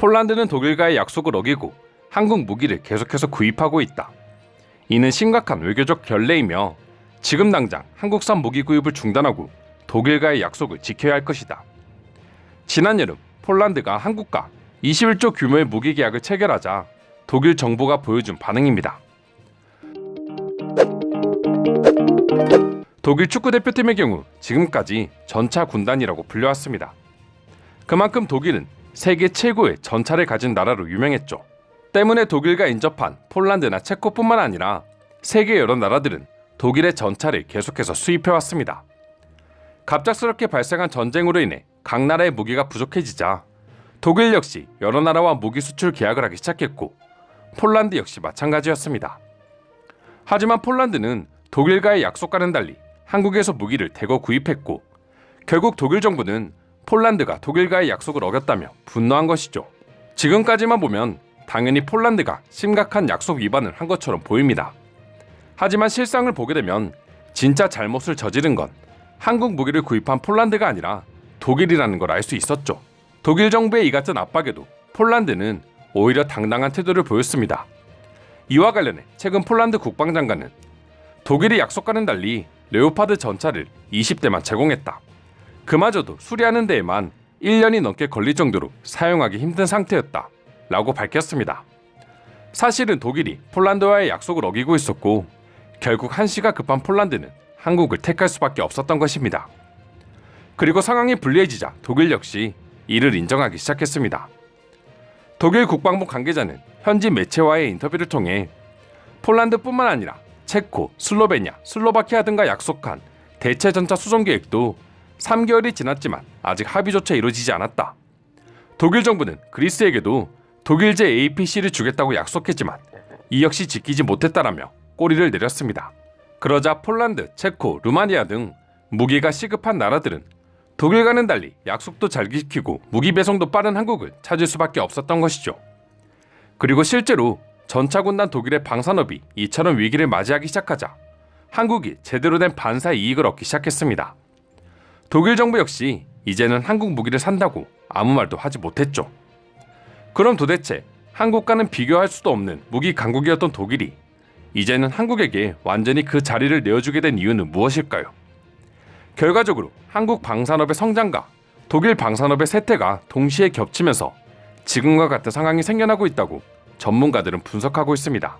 폴란드는 독일과의 약속을 어기고 한국 무기를 계속해서 구입하고 있다. 이는 심각한 외교적 결례이며 지금 당장 한국산 무기 구입을 중단하고 독일과의 약속을 지켜야 할 것이다. 지난 여름 폴란드가 한국과 21조 규모의 무기 계약을 체결하자 독일 정부가 보여준 반응입니다. 독일 축구 대표팀의 경우 지금까지 전차 군단이라고 불려왔습니다. 그만큼 독일은 세계 최고의 전차를 가진 나라로 유명했죠. 때문에 독일과 인접한 폴란드나 체코뿐만 아니라 세계 여러 나라들은 독일의 전차를 계속해서 수입해 왔습니다. 갑작스럽게 발생한 전쟁으로 인해 각 나라의 무기가 부족해지자 독일 역시 여러 나라와 무기 수출 계약을 하기 시작했고 폴란드 역시 마찬가지였습니다. 하지만 폴란드는 독일과의 약속과는 달리 한국에서 무기를 대거 구입했고 결국 독일 정부는 폴란드가 독일과의 약속을 어겼다며 분노한 것이죠. 지금까지만 보면 당연히 폴란드가 심각한 약속 위반을 한 것처럼 보입니다. 하지만 실상을 보게 되면 진짜 잘못을 저지른 건 한국 무기를 구입한 폴란드가 아니라 독일이라는 걸 알 수 있었죠. 독일 정부의 이 같은 압박에도 폴란드는 오히려 당당한 태도를 보였습니다. 이와 관련해 최근 폴란드 국방장관은 독일이 약속과는 달리 레오파드 전차를 20대만 제공했다. 그마저도 수리하는 데에만 1년이 넘게 걸릴 정도로 사용하기 힘든 상태였다. 라고 밝혔습니다. 사실은 독일이 폴란드와의 약속을 어기고 있었고 결국 한시가 급한 폴란드는 한국을 택할 수밖에 없었던 것입니다. 그리고 상황이 불리해지자 독일 역시 이를 인정하기 시작했습니다. 독일 국방부 관계자는 현지 매체와의 인터뷰를 통해 폴란드뿐만 아니라 체코, 슬로베니아, 슬로바키아 등과 약속한 대체 전차 수송 계획도 3개월이 지났지만 아직 합의조차 이루어지지 않았다. 독일 정부는 그리스에게도 독일제 APC를 주겠다고 약속했지만 이 역시 지키지 못했다라며 꼬리를 내렸습니다. 그러자 폴란드, 체코, 루마니아 등 무기가 시급한 나라들은 독일과는 달리 약속도 잘 지키고 무기 배송도 빠른 한국을 찾을 수밖에 없었던 것이죠. 그리고 실제로 전차군단 독일의 방산업이 이처럼 위기를 맞이하기 시작하자 한국이 제대로 된 반사 이익을 얻기 시작했습니다. 독일 정부 역시 이제는 한국 무기를 산다고 아무 말도 하지 못했죠. 그럼 도대체 한국과는 비교할 수도 없는 무기 강국이었던 독일이 이제는 한국에게 완전히 그 자리를 내어주게 된 이유는 무엇일까요? 결과적으로 한국 방산업의 성장과 독일 방산업의 쇠퇴가 동시에 겹치면서 지금과 같은 상황이 생겨나고 있다고 전문가들은 분석하고 있습니다.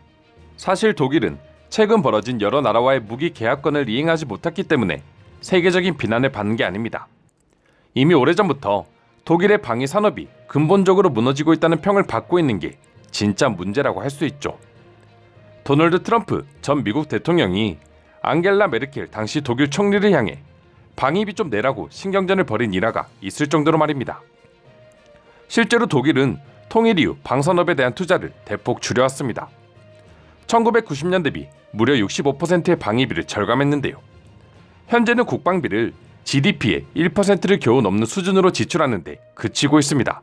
사실 독일은 최근 벌어진 여러 나라와의 무기 계약권을 이행하지 못했기 때문에 세계적인 비난을 받는 게 아닙니다. 이미 오래전부터 독일의 방위 산업이 근본적으로 무너지고 있다는 평을 받고 있는 게 진짜 문제라고 할 수 있죠. 도널드 트럼프 전 미국 대통령이 앙겔라 메르켈 당시 독일 총리를 향해 방위비 좀 내라고 신경전을 벌인 일화가 있을 정도로 말입니다. 실제로 독일은 통일 이후 방산업에 대한 투자를 대폭 줄여왔습니다. 1990년 대비 무려 65%의 방위비를 절감했는데요. 현재는 국방비를 GDP의 1%를 겨우 넘는 수준으로 지출하는데 그치고 있습니다.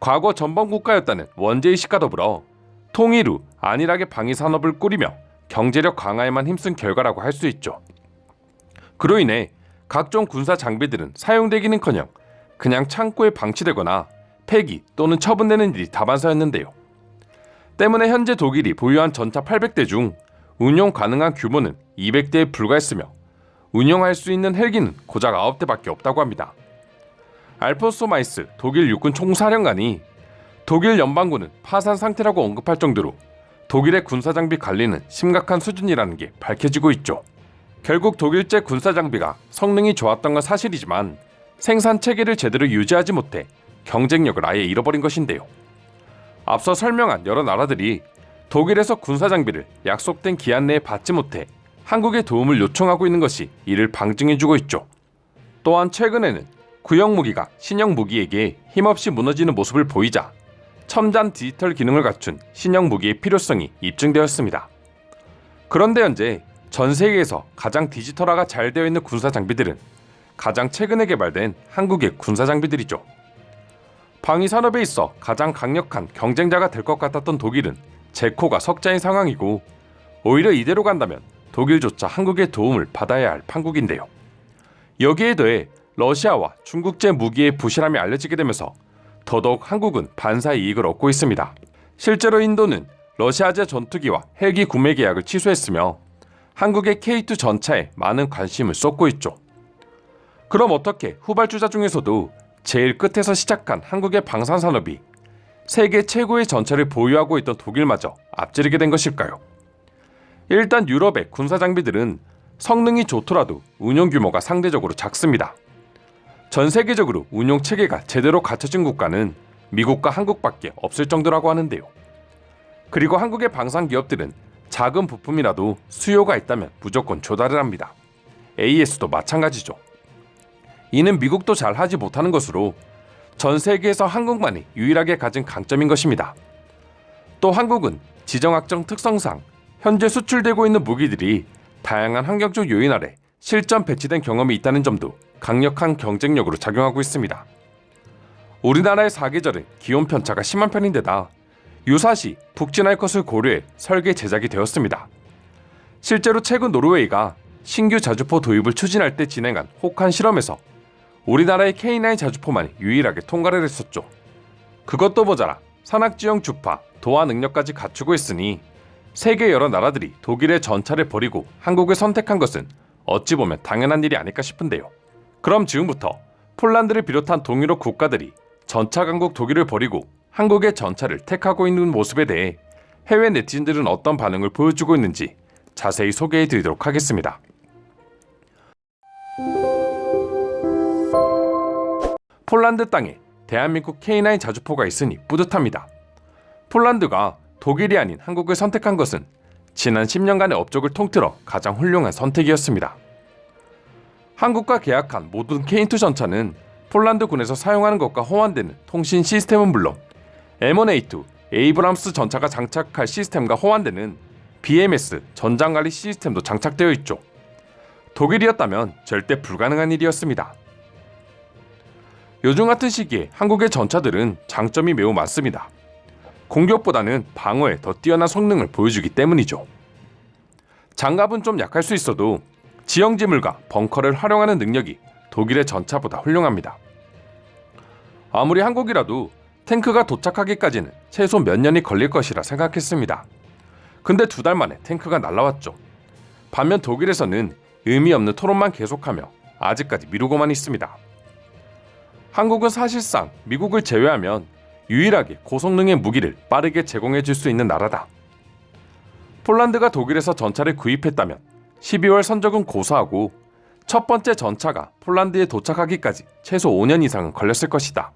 과거 전범 국가였다는 원제의식과 더불어 통일 후 안일하게 방위 산업을 꾸리며 경제력 강화에만 힘쓴 결과라고 할 수 있죠. 그로 인해 각종 군사 장비들은 사용되기는커녕 그냥 창고에 방치되거나 폐기 또는 처분되는 일이 다반사였는데요. 때문에 현재 독일이 보유한 전차 800대 중 운용 가능한 규모는 200대에 불과했으며 운영할 수 있는 헬기는 고작 9대밖에 없다고 합니다. 알폰소 마이스 독일 육군 총사령관이 독일 연방군은 파산 상태라고 언급할 정도로 독일의 군사 장비 관리는 심각한 수준이라는 게 밝혀지고 있죠. 결국 독일제 군사 장비가 성능이 좋았던 건 사실이지만 생산 체계를 제대로 유지하지 못해 경쟁력을 아예 잃어버린 것인데요. 앞서 설명한 여러 나라들이 독일에서 군사 장비를 약속된 기한 내에 받지 못해 한국에 도움을 요청하고 있는 것이 이를 방증해주고 있죠. 또한 최근에는 구형 무기가 신형 무기에게 힘없이 무너지는 모습을 보이자 첨단 디지털 기능을 갖춘 신형 무기의 필요성이 입증되었습니다. 그런데 현재 전 세계에서 가장 디지털화가 잘 되어 있는 군사 장비들은 가장 최근에 개발된 한국의 군사 장비들이죠. 방위 산업에 있어 가장 강력한 경쟁자가 될 것 같았던 독일은 제코가 석자인 상황이고 오히려 이대로 간다면 독일조차 한국의 도움을 받아야 할 판국인데요. 여기에 더해 러시아와 중국제 무기의 부실함이 알려지게 되면서 더더욱 한국은 반사 이익을 얻고 있습니다. 실제로 인도는 러시아제 전투기와 헬기 구매 계약을 취소했으며 한국의 K2 전차에 많은 관심을 쏟고 있죠. 그럼 어떻게 후발주자 중에서도 제일 끝에서 시작한 한국의 방산 산업이 세계 최고의 전차를 보유하고 있던 독일마저 앞지르게 된 것일까요? 일단 유럽의 군사 장비들은 성능이 좋더라도 운용 규모가 상대적으로 작습니다. 전 세계적으로 운용 체계가 제대로 갖춰진 국가는 미국과 한국밖에 없을 정도라고 하는데요. 그리고 한국의 방산 기업들은 작은 부품이라도 수요가 있다면 무조건 조달을 합니다. AS도 마찬가지죠. 이는 미국도 잘 하지 못하는 것으로 전 세계에서 한국만이 유일하게 가진 강점인 것입니다. 또 한국은 지정학적 특성상 현재 수출되고 있는 무기들이 다양한 환경적 요인 아래 실전 배치된 경험이 있다는 점도 강력한 경쟁력으로 작용하고 있습니다. 우리나라의 사계절은 기온 편차가 심한 편인데다 유사시 북진할 것을 고려해 설계 제작이 되었습니다. 실제로 최근 노르웨이가 신규 자주포 도입을 추진할 때 진행한 혹한 실험에서 우리나라의 K9 자주포만 유일하게 통과를 했었죠. 그것도 모자라 산악지형 주파, 도하 능력까지 갖추고 있으니 세계 여러 나라들이 독일의 전차를 버리고 한국을 선택한 것은 어찌 보면 당연한 일이 아닐까 싶은데요. 그럼 지금부터 폴란드를 비롯한 동유럽 국가들이 전차 강국 독일을 버리고 한국의 전차를 택하고 있는 모습에 대해 해외 네티즌들은 어떤 반응을 보여주고 있는지 자세히 소개해 드리도록 하겠습니다. 폴란드 땅에 대한민국 K9 자주포가 있으니 뿌듯합니다. 폴란드가 독일이 아닌 한국을 선택한 것은 지난 10년간의 업적을 통틀어 가장 훌륭한 선택이었습니다. 한국과 계약한 모든 K2 전차는 폴란드 군에서 사용하는 것과 호환되는 통신 시스템은 물론 M1A2 에이브람스 전차가 장착할 시스템과 호환되는 BMS 전장관리 시스템도 장착되어 있죠. 독일이었다면 절대 불가능한 일이었습니다. 요즘 같은 시기에 한국의 전차들은 장점이 매우 많습니다. 공격보다는 방어에 더 뛰어난 성능을 보여주기 때문이죠. 장갑은 좀 약할 수 있어도 지형 지물과 벙커를 활용하는 능력이 독일의 전차보다 훌륭합니다. 아무리 한국이라도 탱크가 도착하기까지는 최소 몇 년이 걸릴 것이라 생각했습니다. 근데 두 달 만에 탱크가 날라왔죠. 반면 독일에서는 의미 없는 토론만 계속하며 아직까지 미루고만 있습니다. 한국은 사실상 미국을 제외하면 유일하게 고성능의 무기를 빠르게 제공해 줄 수 있는 나라다. 폴란드가 독일에서 전차를 구입했다면 12월 선적은 고사하고 첫 번째 전차가 폴란드에 도착하기까지 최소 5년 이상은 걸렸을 것이다.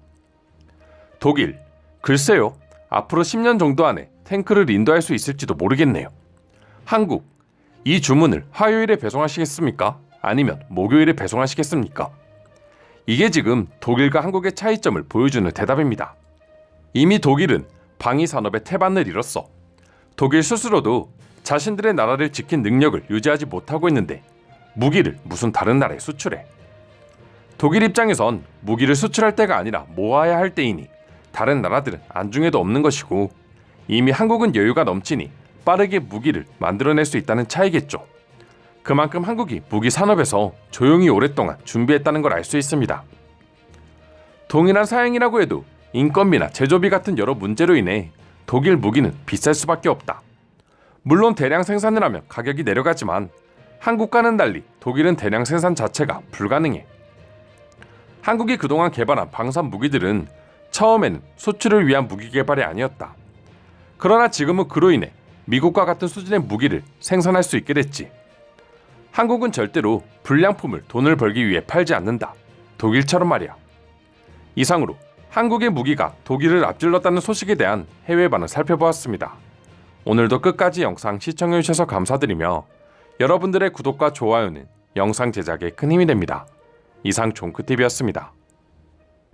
독일, 글쎄요. 앞으로 10년 정도 안에 탱크를 인도할 수 있을지도 모르겠네요. 한국, 이 주문을 화요일에 배송하시겠습니까? 아니면 목요일에 배송하시겠습니까? 이게 지금 독일과 한국의 차이점을 보여주는 대답입니다. 이미 독일은 방위 산업의 태반을 잃었어. 독일 스스로도 자신들의 나라를 지킨 능력을 유지하지 못하고 있는데 무기를 무슨 다른 나라에 수출해. 독일 입장에선 무기를 수출할 때가 아니라 모아야 할 때이니 다른 나라들은 안중에도 없는 것이고 이미 한국은 여유가 넘치니 빠르게 무기를 만들어낼 수 있다는 차이겠죠. 그만큼 한국이 무기 산업에서 조용히 오랫동안 준비했다는 걸 알 수 있습니다. 동일한 사양이라고 해도 인건비나 제조비 같은 여러 문제로 인해 독일 무기는 비쌀 수밖에 없다. 물론 대량 생산을 하면 가격이 내려가지만 한국과는 달리 독일은 대량 생산 자체가 불가능해. 한국이 그동안 개발한 방산 무기들은 처음에는 수출을 위한 무기 개발이 아니었다. 그러나 지금은 그로 인해 미국과 같은 수준의 무기를 생산할 수 있게 됐지. 한국은 절대로 불량품을 돈을 벌기 위해 팔지 않는다. 독일처럼 말이야. 이상으로 한국의 무기가 독일을 앞질렀다는 소식에 대한 해외 반응 살펴보았습니다. 오늘도 끝까지 영상 시청해주셔서 감사드리며 여러분들의 구독과 좋아요는 영상 제작에 큰 힘이 됩니다. 이상 종크TV였습니다.